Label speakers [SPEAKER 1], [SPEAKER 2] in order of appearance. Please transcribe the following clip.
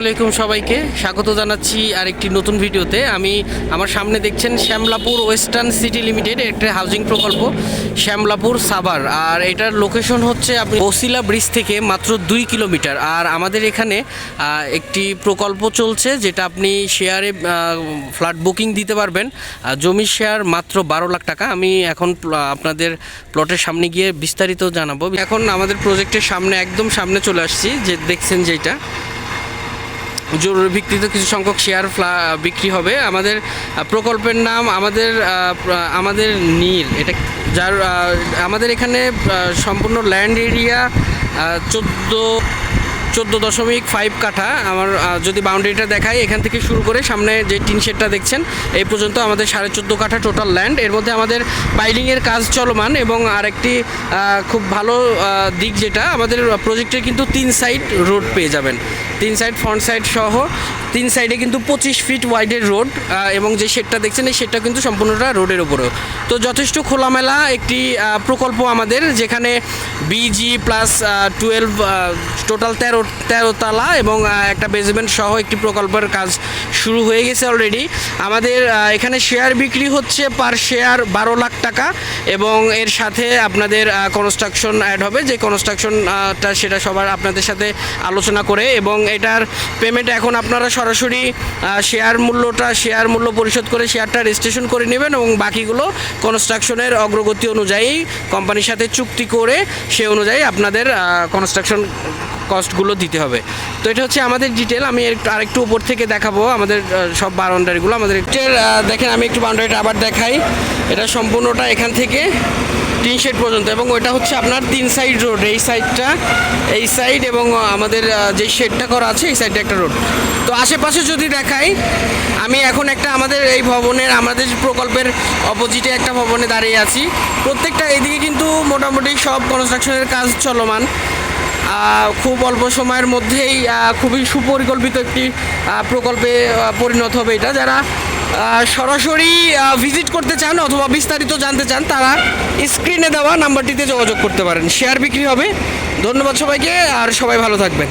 [SPEAKER 1] আসসালামাইকুম সবাইকে। স্বাগত জানাচ্ছি আরেকটি নতুন ভিডিওতে। আমি আমার সামনে দেখছেন শ্যামলাপুর ওয়েস্টার্ন সিটি লিমিটেড, একটা হাউজিং প্রকল্প, শ্যামলাপুর সাভার। আর এটার লোকেশন হচ্ছে আপনি বসিলা ব্রিজ থেকে মাত্র দুই কিলোমিটার। আর আমাদের এখানে একটি প্রকল্প চলছে যেটা আপনি শেয়ারে ফ্ল্যাট বুকিং দিতে পারবেন। জমির শেয়ার মাত্র বারো লাখ টাকা। আমি এখন আপনাদের প্লটের সামনে গিয়ে বিস্তারিত জানাব। এখন আমাদের প্রজেক্টের সামনে, একদম সামনে চলে আসছি। যে দেখছেন যেটা জরুরি ভিত্তিতে কিছু সংখ্যক শেয়ার বিক্রি হবে। আমাদের প্রকল্পের নাম আমাদের আমাদের নীল। এটা যার আমাদের এখানে সম্পূর্ণ ল্যান্ড এরিয়া চোদ্দ চোদ্দ দশমিক ফাইভ কাঠা। আমার যদি বাউন্ডারিটা দেখাই, এখান থেকে শুরু করে সামনে যে টিন শেডটা দেখছেন, এই পর্যন্ত আমাদের সাড়ে চোদ্দ কাঠা টোটাল ল্যান্ড এর মধ্যে আমাদের পাইলিংয়ের কাজ চলমান এবং আরেকটি খুব ভালো দিক যেটা, আমাদের প্রজেক্টের কিন্তু তিন সাইড রোড পেয়ে যাবেন। তিন সাইড ফ্রন্ট সাইড সহ তিন সাইডে কিন্তু পঁচিশ ফিট ওয়াইডের রোড এবং যে শেডটা দেখছেন, এই শেডটা কিন্তু সম্পূর্ণটা রোডের উপরেও। তো যথেষ্ট খোলামেলা একটি প্রকল্প আমাদের, যেখানে বিজি প্লাস টুয়েলভ টোটাল তেরো তেরো তালা এবং একটা বেসমেন্ট সহ একটি প্রকল্পের কাজ শুরু হয়ে গেছে অলরেডি আমাদের এখানে শেয়ার বিক্রি হচ্ছে পার শেয়ার বারো লাখ টাকা এবং এর সাথে আপনাদের কনস্ট্রাকশন অ্যাড হবে। যে কনস্ট্রাকশনটা সেটা সবার আপনাদের সাথে আলোচনা করে এবং এটার পেমেন্ট এখন আপনারা সরাসরি শেয়ার মূল্যটা শেয়ার মূল্য পরিশোধ করে শেয়ারটা রেজিস্ট্রেশন করে নেবেন এবং বাকিগুলো কনস্ট্রাকশনের অগ্রগতি অনুযায়ী কোম্পানির সাথে চুক্তি করে সে অনুযায়ী আপনাদের কনস্ট্রাকশন কস্টগুলো দিতে হবে। তো এটা হচ্ছে আমাদের ডিটেল আমি একটু আরেকটু উপর থেকে দেখাবো আমাদের সব বাউন্ডারিগুলো আমাদের দেখেন আমি একটু বাউন্ডারিটা আবার দেখাই। এটা সম্পূর্ণটা এখান থেকে। তিন শেড পর্যন্ত এবং ওইটা হচ্ছে আপনার তিন সাইড রোড। এই সাইডটা, এই সাইড এবং আমাদের যে শেডটা করা আছে, এই সাইডটা একটা রোড। তো আশেপাশে যদি দেখাই, আমি এখন একটা আমাদের এই ভবনের, আমাদের প্রকল্পের অপোজিটে একটা ভবনে দাঁড়িয়ে আছি। প্রত্যেকটা এদিকে কিন্তু মোটামুটি সব কনস্ট্রাকশনের কাজ চলমান। খুব অল্প সময়ের মধ্যেই খুবই সুপরিকল্পিত একটি প্রকল্পে পরিণত হবে এটা। যারা সরাসরি ভিজিট করতে চান অথবা বিস্তারিত জানতে চান, তারা স্ক্রিনে দেওয়া নাম্বারটিতে যোগাযোগ করতে পারেন। শেয়ার বিক্রি হবে। ধন্যবাদ সবাইকে, আর সবাই ভালো থাকবেন।